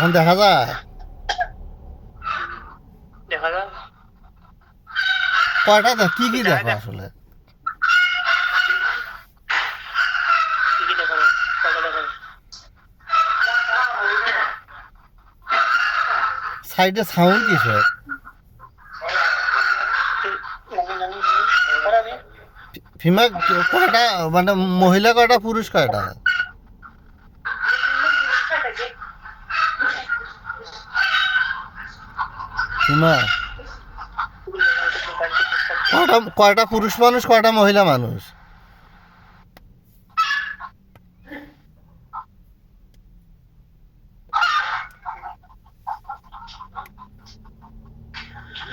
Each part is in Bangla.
এখন দেখা যায়? দেখা যাক। কয়টা দেখ কি কি দেখো আসলে? যায় যায় সাইডে সাউন্ড কিসের? ফিমা কয়টা মানে মহিলা কয়টা পুরুষ কয়টা? ফিমা কয়টা কয়টা পুরুষ মানুষ কয়টা মহিলা মানুষ?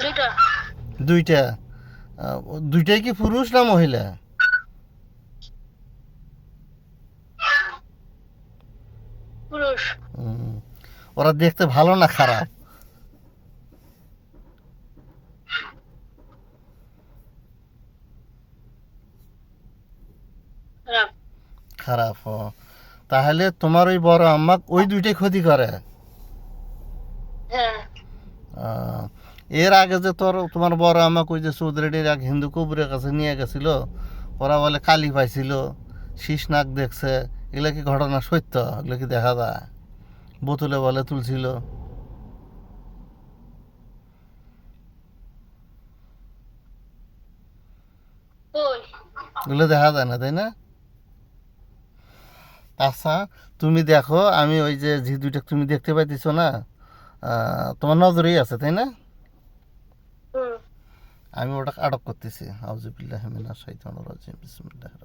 দুইটা। দুইটা। দুইটাই কি পুরুষ না মহিলা। ওরা দেখতে ভালো না খারাপ? খারাপ। তাহলে তোমার ওই বড় আম্মা ওই দুইটাই ক্ষতি করে? হ্যাঁ। এর আগে যে তোর তোমার বড় আমাকে ওই যে চৌধুরীর এক হিন্দু কবুরের কাছে নিয়ে গেছিল ওরা বলে কালি পাইছিল শীষ নাক দেখছে এগুলো কি ঘটনা সত্য? এগুলো কি দেখা যায়? বোতলে বলে তুলছিল। এগুলো দেখা যায় না তাই না? আচ্ছা তুমি দেখো আমি ওই যে যে দুইটা তুমি দেখতে পাইতেছো না তোমার নজরেই আছে তাই না? আমি ওটা আটক করতেছি। আউজুবিল্লাহ মিনা শাইতানির রাজিম বিসমিল্লাহির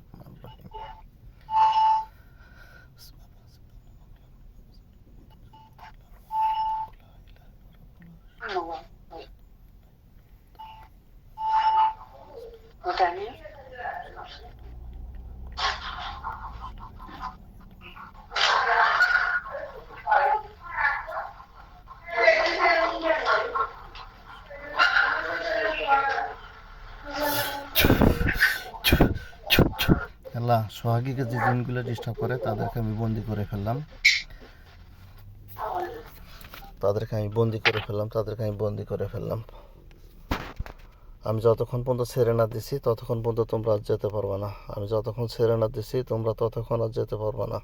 আল্লাহ সোহাগীকে যে জিনগুলো ডিস্টার্ব করে, তাদেরকে আমি বন্দি করে ফেললাম। তাদেরকে আমি বন্দি করে ফেললাম, তাদেরকে আমি বন্দি করে ফেললাম। আমি যতক্ষণ পর্যন্ত ছেড়ে না দিছি, ততক্ষণ পর্যন্ত তোমরা আর যেতে পারবে না। আমি যতক্ষণ ছেড়ে না দিছি, তোমরা ততক্ষণ আর যেতে পারবে না।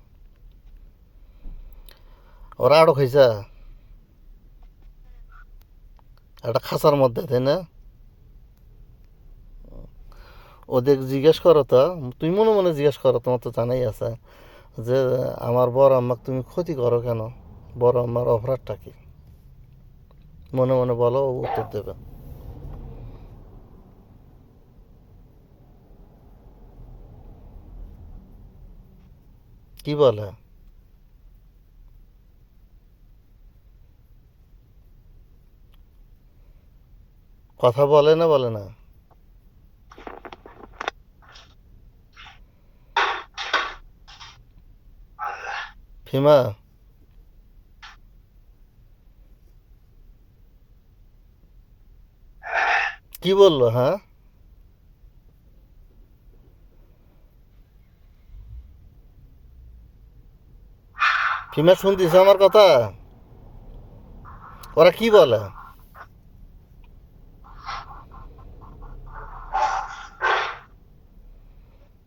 ওরা আরও খাইছে একটা খাঁচার মধ্যে, তাই না? ওদের জিজ্ঞেস করো তো, তুমি মনে মনে জিজ্ঞেস করো, তোমার তো জানাই আছে যে আমার বড় আম্মাকে তুমি ক্ষতি করো কেন? বড় আম্মার অপরাধটা কি? মনে মনে বলো উত্তর দেবে। কি বলে? কথা বলে না বলে না? ফিমা কি বলল হ্যাঁ? ফিমা শুনতিস আমার কথা? ওরা কি বলে?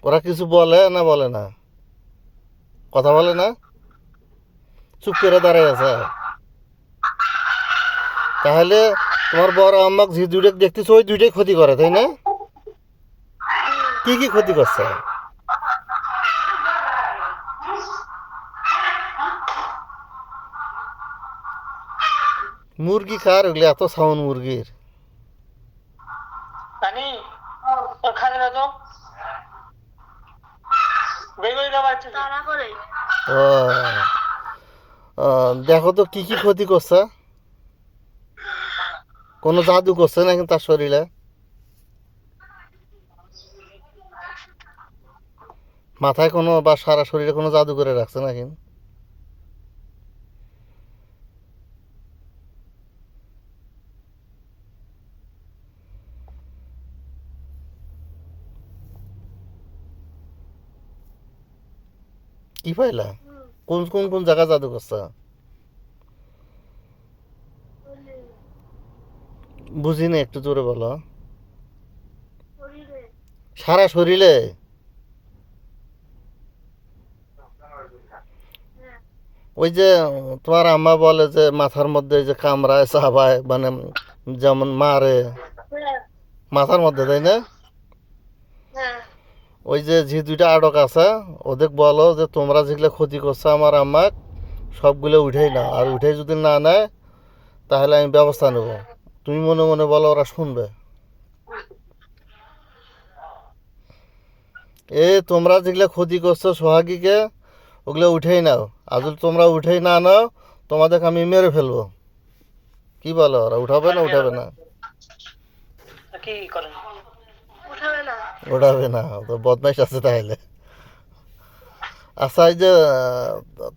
ওরা কিছু বলে না বলে না? কথা বলে না? চুপ করে দাঁড়ায় আছে। তাহলে তোমার বড় আম্মাক যে দুইটা দেখতেছো, ওই দুইটাই ক্ষতি করে, তাই না? কি কি ক্ষতি করছে? মুরগি খার ওগুলো এত সাউন্ড মুরগির জানি ওর খালে না তো বেগুনি খাবার তারা করে ও আহ, দেখো তো কি কি ক্ষতি করছে। কোনো জাদু করছে নাকি তার শরীরে। মাথায় কোনো বা সারা শরীরে কোনো জাদু করে রাখছে নাকি কি পাইলা? কোন কোন কোন জায়গা জাদু করছে? বুঝিনি একটু জোরে বলো। সারা শরীরে? ওই যে তোমার আম্মা বলে যে মাথার মধ্যে যে কামড়ায় চাবায় মানে যেমন মারে। মাথার মধ্যে তাই না? ওই যে যে দুইটা আটক আছে ওদের বলো যে তোমরা যেগুলো ক্ষতি করছ আমার আম্মাক সবগুলো উঠেই না আর উঠে যদি না নেয় তাহলে আমি ব্যবস্থা নেব। তুমি মনে মনে বলো ওরা শুনবে। এ তোমরা যেগুলো ক্ষতি করছ সোহাগীকে ওগুলো উঠেই নাও। আর যদি তোমরা উঠেই না নাও তোমাদেরকে আমি মেরে ফেলব। কি বলো ওরা উঠাবে না উঠাবে না? কি করেন ওঠাবে না। তো বদমাইশ আছে তাহলে। আচ্ছা এই যে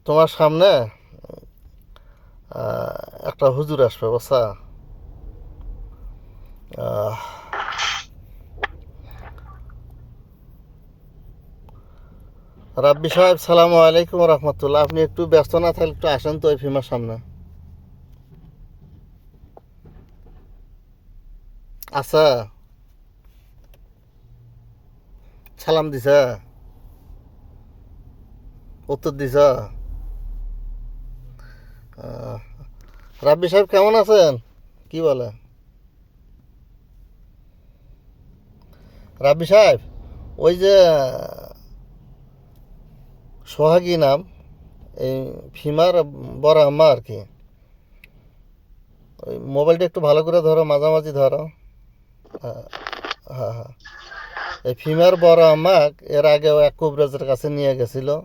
তোমার সামনে একটা হুজুর আসবে বসা রাব্বি সাহেব, সালাম আলাইকুম রহমতুল্লাহ। আপনি একটু ব্যস্ত না থাকলে একটু আসেন তো ওই ফিমার সামনে। আচ্ছা। সালাম দিছ। উত্তর দিছ। রাব্বি সাহেব, কেমন আছেন? কি বলে? রাব্বি সাহেব, ওই যে, সোহাগী নাম, এই ফিমার বড় আম্মা আর কি। ওই মোবাইলটা একটু ভালো করে ধরো, মাঝামাঝি ধরো। হ্যাঁ হ্যাঁ হ্যাঁ। এই ফিমার বড় আমাক এর আগে এক কুবরাজের কাছে নিয়ে গেছিল।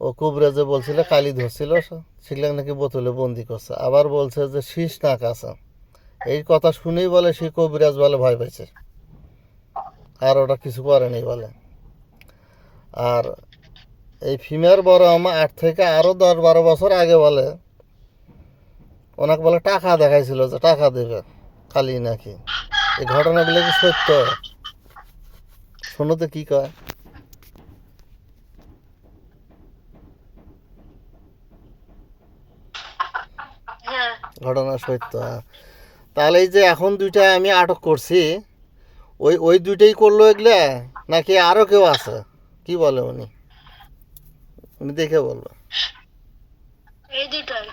ও কুবরাজে বলছিল, কালি ধরছিল সেগুলো নাকি বোতলে বন্দি করছে। আবার বলছে যে শীষ নাক আছে। এই কথা শুনেই বলে সে কবিরাজ বলে ভয় পাইছে। আর ওটা কিছু করেনি বলে। আর এই ফিমের বড় আমা আট থেকে আরও দশ বারো বছর আগে বলে ওনাকে বলে টাকা দেখাইছিল যে টাকা দেবে খালি নাকি। এই ঘটনাগুলো কি সত্য? শোনো তো কী কয়? ঘটনা সত্য। হ্যাঁ। তাহলে এই যে এখন দুইটা আমি আটক করছি ওই ওই দুইটাই করল এগুলা নাকি আরও কেউ আছে? কি বলে উনি? উনি দেখে বলবে এই দুটাই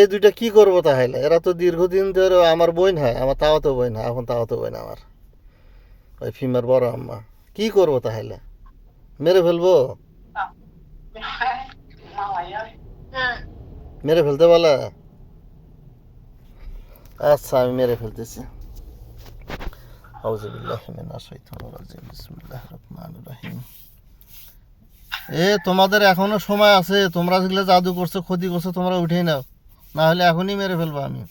এই দুইটা কি করব তাহলে? এরা তো দীর্ঘদিন ধরে আমার বোন হয় আমার তাও তো বোন হয় এখন তাও তো বোন আমার। ওই ফিমের বড় আম্মা। কি করব তাহলে? মেরে ফেলব? হ্যাঁ। মেরে ফেলতে বলে? আচ্ছা আমি মেরে ফেলতেছি আউযুবিল্লাহি মিনাশ শাইতানির রাজিম বিসমিল্লাহির রহমানির রহিম এ, তোমাদের এখনও সময় আছে। তোমরা যেগুলো জাদু করছ, ক্ষতি করছ, তোমরা উঠেই নাও। না হলে এখনই মেরে ফেলব আমি।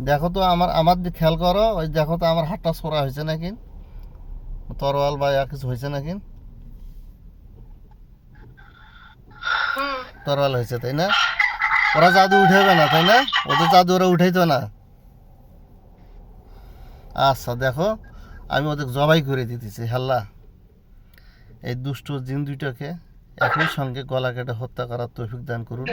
দেখো তো আমার আমার খেয়াল করো, ওই দেখো তো আমার হাতটা ছোড়া হয়েছে নাকি? তরোয়াল বা ইয়া কিছু হয়েছে নাকি? তরোয়াল হয়েছে তাই না? ওরা জাদু উঠাইবে না তাই না? ওদের জাদু ওরা উঠাইতো না। আচ্ছা দেখো আমি ওদের জবাই করে দিতেছি হাল্লা। এই দুষ্ট জিন দুইটাকে একই সঙ্গে গলা কেটে হত্যা করার তৌফিক দান করুন।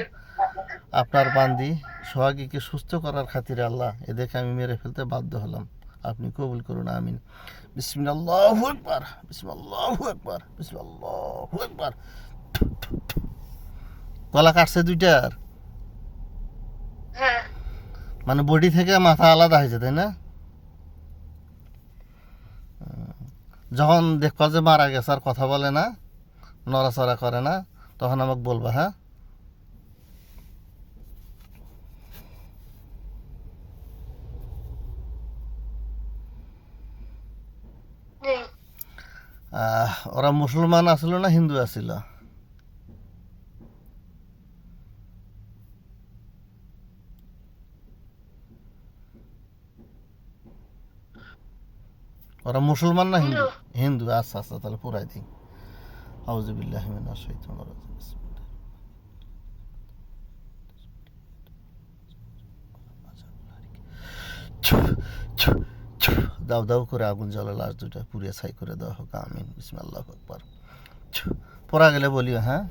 আপনার বান্দি সোহাগীকে সুস্থ করার খাতিরে আল্লাহ এদেরকে আমি মেরে ফেলতে বাধ্য হলাম। আপনি কবুল করুন আমিন। বিসমিল্লাহ একবার বিসমিল্লাহ একবার বিসমিল্লাহ একবার গলা কাটছে দুইটার? হ্যাঁ। মানে বডি থেকে মাথা আলাদা হয়েছে তাই না? যখন দেখবা যে মারা গেছে আর কথা বলে না নড়াচড়া করে না তখন আমাকে বলবা হ্যাঁ? ওরা মুসলমান আসলো না হিন্দু আসিল? ওরা মুসলমান না হিন্দু? হিন্দু। আচ্ছা আচ্ছা তাহলে পুরাই দিই আউজুবিল্লাহ মিনাশ শাইতানির রাজিম দাউ দাউ করে আগুন জ্বলে লাশ দুটা পুড়িয়ে ছাই করে দেওয়া হোক, আমিন, বিসমিল্লাহ আকবার পড়া গেলে বলিও হ্যাঁ?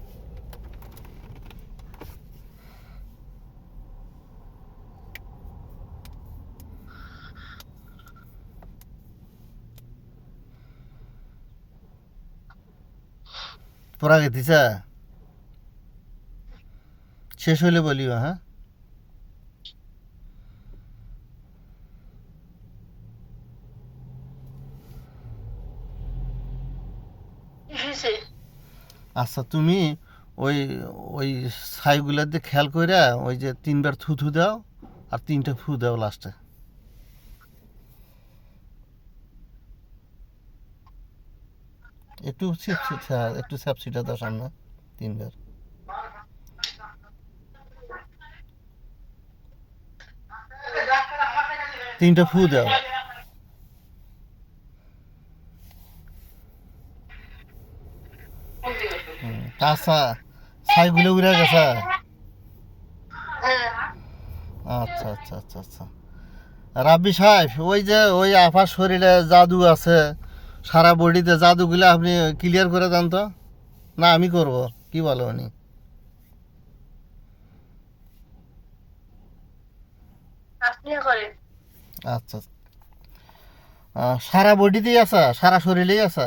পড়া গেতিছে? শেষ হইলে বলিও হ্যাঁ কি হয়েছে আচ্ছা তুমি ওই ওই ছাইগুলোর দিয়ে খেয়াল করে ওই যে তিনবার থুথু দাও আর তিনটা ফু দাও লাস্টে একটু একটু স্যাপসিটা দাও সামনে, তিনবার। তিনটা ফু দাও। হুম, আচ্ছা ছাইগুলো উড়ে গেছে। আচ্ছা আচ্ছা আচ্ছা আচ্ছা। রাব্বি সাহেব ওই যে ওই আফার শরীরে জাদু আছে সারা বডিতে জাদুগুলো আপনি ক্লিয়ার করে দেন তো। না আমি করব কি বলো উনি? আপনিও আচ্ছা সারা বডিতেই আছে সারা শরীরেই আছে?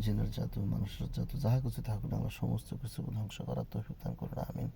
জিনের জাদু, মানুষের জাদু, যাহা কিছু থাকুক না আমরা সমস্ত কিছু ধ্বংস করার তৌফিক দান করুন, আমিন।